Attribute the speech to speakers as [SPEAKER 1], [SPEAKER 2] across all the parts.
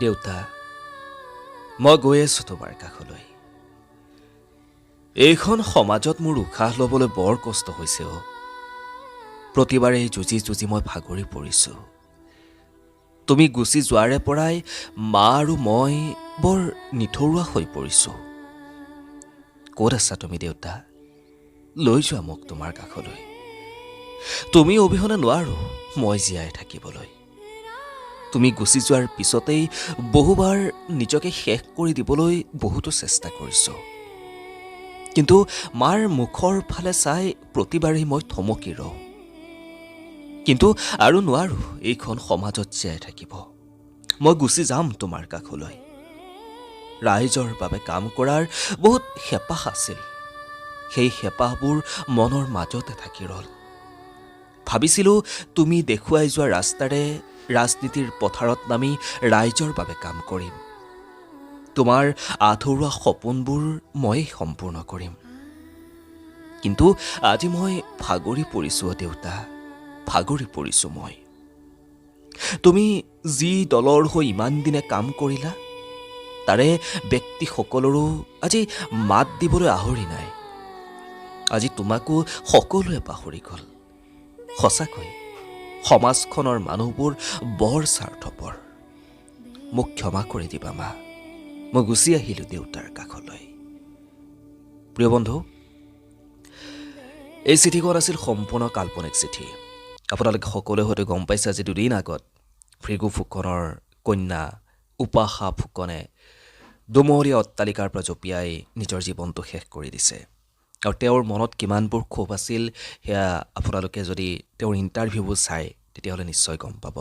[SPEAKER 1] দেউতা মই গৈ আছোঁ তোমাৰ কাষলৈ। এইখন সমাজত মোৰ উশাহ ল'বলৈ বৰ কষ্ট হৈছে অ' প্ৰতিবাৰেই যুঁজি যুঁজি মই ভাগৰি পৰিছোঁ। তুমি গুচি যোৱাৰে পৰাই মা আৰু মই বৰ নিথৰুৱা হৈ পৰিছোঁ। ক'ত আছা তুমি দেউতা? লৈ যোৱা মোক তোমাৰ কাষলৈ। তুমি অবিহনে নোৱাৰো মই জীয়াই থাকিবলৈ। তুমি গুচি যোৱাৰ পিছতেই বহুবাৰ নিজকে শেষ কৰি দিবলৈ বহুতো চেষ্টা কৰিছোঁ। কিন্তু মাৰ মুখৰ ফালে চাই প্ৰতিবাৰেই মই থমকি ৰওঁ। কিন্তু আৰু নোৱাৰো এইখন সমাজত জীয়াই থাকিব। মই গুচি যাম তোমাৰ কাষলৈ। ৰাইজৰ বাবে কাম কৰাৰ বহুত হেঁপাহ আছিল। সেই হেঁপাহবোৰ মনৰ মাজতে থাকি ৰ'ল। ভাবিছিলোঁ তুমি দেখুৱাই যোৱা ৰাস্তাৰে ৰাজনীতিৰ পথাৰত নামি ৰাইজৰ বাবে কাম কৰিম। তোমাৰ আধৰুৱা সপোনবোৰ ময়েই সম্পূৰ্ণ কৰিম। কিন্তু আজি মই ভাগৰি পৰিছোঁ দেউতা ভাগৰি পৰিছোঁ মই। তুমি যি দলৰ হৈ ইমান দিনে কাম কৰিলা তাৰে ব্যক্তিসকলৰো আজি মাত দিবলৈ আহৰি নাই। আজি তোমাকো সকলোৱে পাহৰি গ'ল। সঁচাকৈ সমাজখনৰ মানুহবোৰ বৰ স্বাৰ্থপৰ। মোক ক্ষমা কৰি দিবা মা। মই গুচি আহিলোঁ দেউতাৰ কাষলৈ। প্ৰিয় বন্ধু এই চিঠিখন আছিল সম্পূৰ্ণ কাল্পনিক চিঠি। আপোনালোকে সকলোৱে হয়তো গম পাইছে আজি দুদিন আগত ভৃগু ফুকনৰ কন্যা উপাসা ফুকনে দুমহলীয়া অট্টালিকাৰ পৰা জঁপিয়াই নিজৰ জীৱনটো শেষ কৰি দিছে। আৰু তেওঁৰ মনত কিমানবোৰ ক্ষোভ আছিল সেয়া আপোনালোকে যদি তেওঁৰ ইণ্টাৰভিউবোৰ চায় তেতিয়াহ'লে নিশ্চয় গম পাব।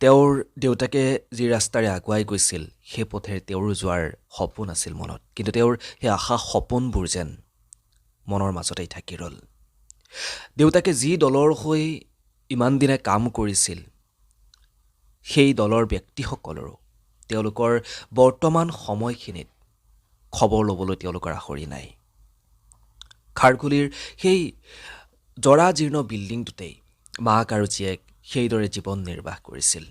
[SPEAKER 1] তেওঁৰ দেউতাকে যি ৰাস্তাৰে আগুৱাই গৈছিল সেই পথেৰে তেওঁৰ যোৱাৰ সপোন আছিল মনত। কিন্তু তেওঁৰ সেই আশা সপোনবোৰ যেন মনৰ মাজতেই থাকি ৰ'ল। দেউতাকে যি দলৰ হৈ ইমান দিনে কাম কৰিছিল সেই দলৰ ব্যক্তিসকলৰো তেওঁলোকৰ বৰ্তমান সময়খিনিত খবৰ ল'বলৈ তেওঁলোকৰ আখৰি নাই। খাৰঘুলিৰ সেই জৰাজীৰ্ণ বিল্ডিংটোতেই মাক আৰু জীয়েক সেইদৰে জীৱন নিৰ্বাহ কৰিছিল।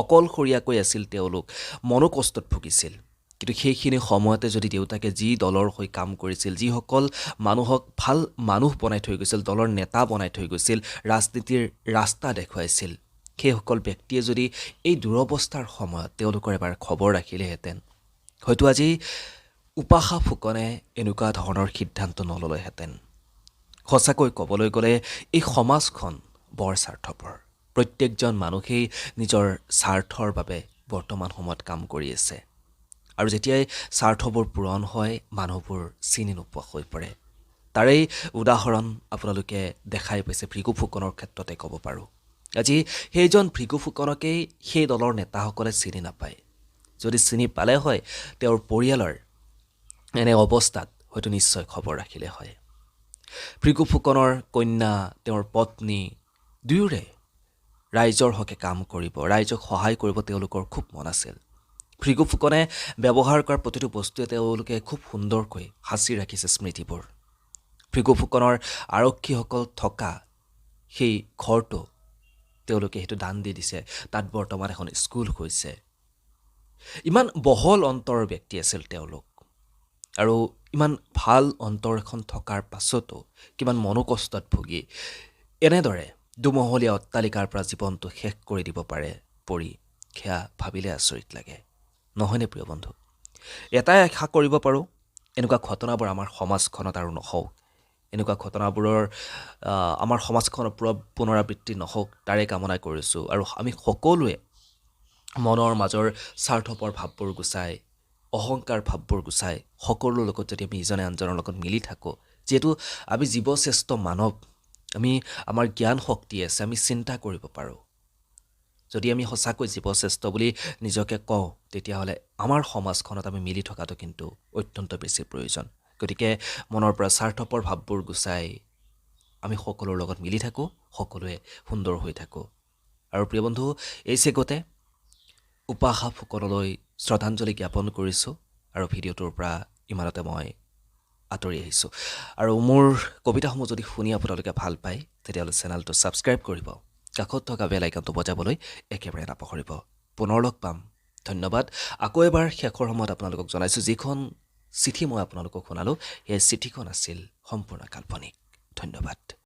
[SPEAKER 1] অকলশৰীয়াকৈ আছিল তেওঁলোক মনোকষ্টত ভুগিছিল। কিন্তু সেইখিনি সময়তে যদি দেউতাকে যি দলৰ হৈ কাম কৰিছিল যিসকল মানুহক ভাল মানুহ বনাই থৈ গৈছিল দলৰ নেতা বনাই থৈ গৈছিল ৰাজনীতিৰ ৰাস্তা দেখুৱাইছিল সেইসকল ব্যক্তিয়ে যদি এই দুৰৱস্থাৰ সময়ত তেওঁলোকৰ এবাৰ খবৰ ৰাখিলেহেঁতেন হয়তো আজি উপাসা ফুকনে এনেকুৱা ধৰণৰ সিদ্ধান্ত নল'লেহেঁতেন। সঁচাকৈ ক'বলৈ গ'লে এই সমাজখন বৰ স্বাৰ্থপৰ। প্ৰত্যেকজন মানুহেই নিজৰ স্বাৰ্থৰ বাবে বৰ্তমান সময়ত কাম কৰি আছে। আৰু যেতিয়াই স্বাৰ্থবোৰ পূৰণ হয় মানুহবোৰ চিনি নোপোৱা হৈ পৰে। তাৰেই উদাহৰণ আপোনালোকে দেখাই পাইছে ভৃগু ফুকনৰ ক্ষেত্ৰতে ক'ব পাৰোঁ। আজি সেইজন ভৃগু ফুকনকেই সেই দলৰ নেতাসকলে চিনি নাপায়। যদি চিনি পালে হয় তেওঁৰ পৰিয়ালৰ এনে অৱস্থাত হয়তো নিশ্চয় খবৰ ৰাখিলে হয়। ভৃগু ফুকনৰ কন্যা তেওঁৰ পত্নী দুয়োৰে ৰাইজৰ হকে কাম কৰিব ৰাইজক সহায় কৰিব তেওঁলোকৰ খুব মন আছিল। ভৃগু ফুকনে ব্যৱহাৰ কৰা প্ৰতিটো বস্তুৱে তেওঁলোকে খুব সুন্দৰকৈ সাঁচি ৰাখিছে স্মৃতিবোৰ। ভৃগু ফুকনৰ আৰক্ষীসকল থকা সেই ঘৰটো তেওঁলোকে সেইটো দান দি দিছে তাত বৰ্তমান এখন স্কুল হৈছে ইমান বহল অন্তৰৰ ব্যক্তি আছিল তেওঁলোক। আৰু ইমান ভাল অন্তৰ এখন থকাৰ পাছতো কিমান মনোকষ্টত ভুগি এনেদৰে দুমহলীয়া অট্টালিকাৰ পৰা জীৱনটো শেষ কৰি দিব পাৰে পৰি সেয়া ভাবিলে আচৰিত লাগে। নহয়নে প্ৰিয় বন্ধু? এটাই আশা কৰিব পাৰোঁ এনেকুৱা ঘটনাবোৰ আমাৰ সমাজখনত আৰু নহওক। এনেকুৱা ঘটনাবোৰৰ আমাৰ সমাজখনৰ পুনৰ পুনৰাবৃত্তি নহওক তাৰে কামনা কৰিছোঁ। আৰু আমি সকলোৱে মনৰ মাজৰ স্বাৰ্থপৰ ভাৱবোৰ গুচাই অহংকাৰ ভাৱবোৰ গুচাই সকলোৰ লগত যদি আমি ইজনে আনজনৰ লগত মিলি থাকোঁ যিহেতু আমি জীৱশ্ৰেষ্ঠ মানৱ আমি আমাৰ জ্ঞান শক্তি আছে আমি চিন্তা কৰিব পাৰোঁ। যদি আমি সঁচাকৈ জীৱশ্ৰেষ্ঠ বুলি নিজকে কওঁ তেতিয়াহ'লে আমাৰ সমাজখনত আমি মিলি থকাটো কিন্তু অত্যন্ত বেছি প্ৰয়োজন। গতিকে মনৰ পৰা স্বাৰ্থপৰ ভাৱবোৰ গুচাই আমি সকলোৰ লগত মিলি থাকোঁ সকলোৱে সুন্দৰ হৈ থাকোঁ। আৰু প্ৰিয় বন্ধু এই চেগতে উপাসা ফুকনলৈ শ্ৰদ্ধাঞ্জলি জ্ঞাপন কৰিছোঁ আৰু ভিডিঅ'টোৰ পৰা ইমানতে মই আঁতৰি আহিছোঁ। আৰু মোৰ কবিতাসমূহ যদি শুনি আপোনালোকে ভাল পায় তেতিয়াহ'লে চেনেলটো ছাবস্ক্ৰাইব কৰিব। কাষত থকা বেল আইকনটো বজাবলৈ একেবাৰে নাপাহৰিব। পুনৰ লগ পাম। ধন্যবাদ। আকৌ এবাৰ শেষৰ সময়ত আপোনালোকক জনাইছোঁ যিখন চিঠি মই আপোনালোকক শুনালোঁ সেই চিঠিখন আছিল সম্পূৰ্ণ কাল্পনিক। ধন্যবাদ।